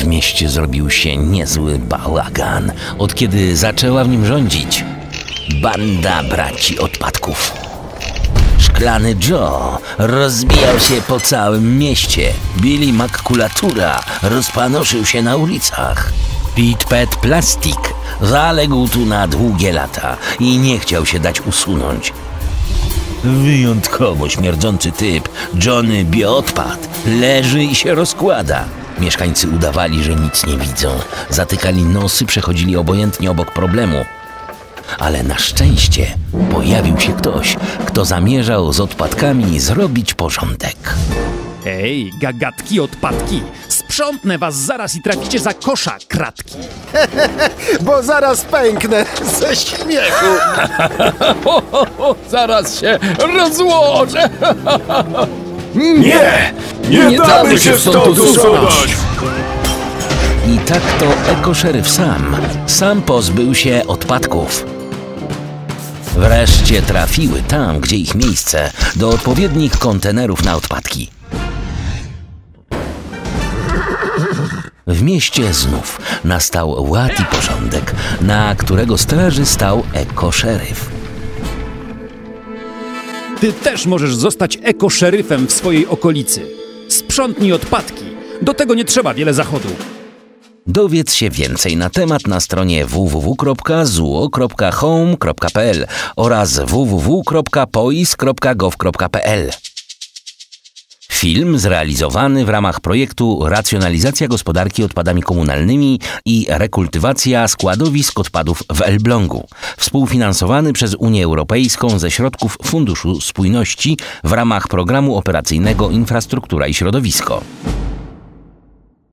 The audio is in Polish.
W mieście zrobił się niezły bałagan, od kiedy zaczęła w nim rządzić banda braci odpadków. Szklany Joe rozbijał się po całym mieście. Billy Makulatura rozpanoszył się na ulicach. Pete Pet Plastik zaległ tu na długie lata i nie chciał się dać usunąć. Wyjątkowo śmierdzący typ, Johnny Bioodpad, leży i się rozkłada. Mieszkańcy udawali, że nic nie widzą. Zatykali nosy, przechodzili obojętnie obok problemu. Ale na szczęście pojawił się ktoś, kto zamierzał z odpadkami zrobić porządek. Ej, gagatki, odpadki! Sprzątnę was zaraz i traficie za kosza, kratki! Bo zaraz pęknę ze śmiechu. Zaraz się rozłożę! Nie! Nie, damy się stąd usunąć! I tak to ekoszeryf sam, sam pozbył się odpadków. Wreszcie trafiły tam, gdzie ich miejsce, do odpowiednich kontenerów na odpadki. W mieście znów nastał ład i porządek, na którego straży stał ekoszeryf. Ty też możesz zostać ekoszeryfem w swojej okolicy. Sprzątnij odpadki. Do tego nie trzeba wiele zachodu. Dowiedz się więcej na temat na stronie www.zuo.home.pl oraz www.pois.gov.pl. Film zrealizowany w ramach projektu Racjonalizacja gospodarki odpadami komunalnymi i rekultywacja składowisk odpadów w Elblągu, współfinansowany przez Unię Europejską ze środków Funduszu Spójności w ramach programu operacyjnego Infrastruktura i Środowisko.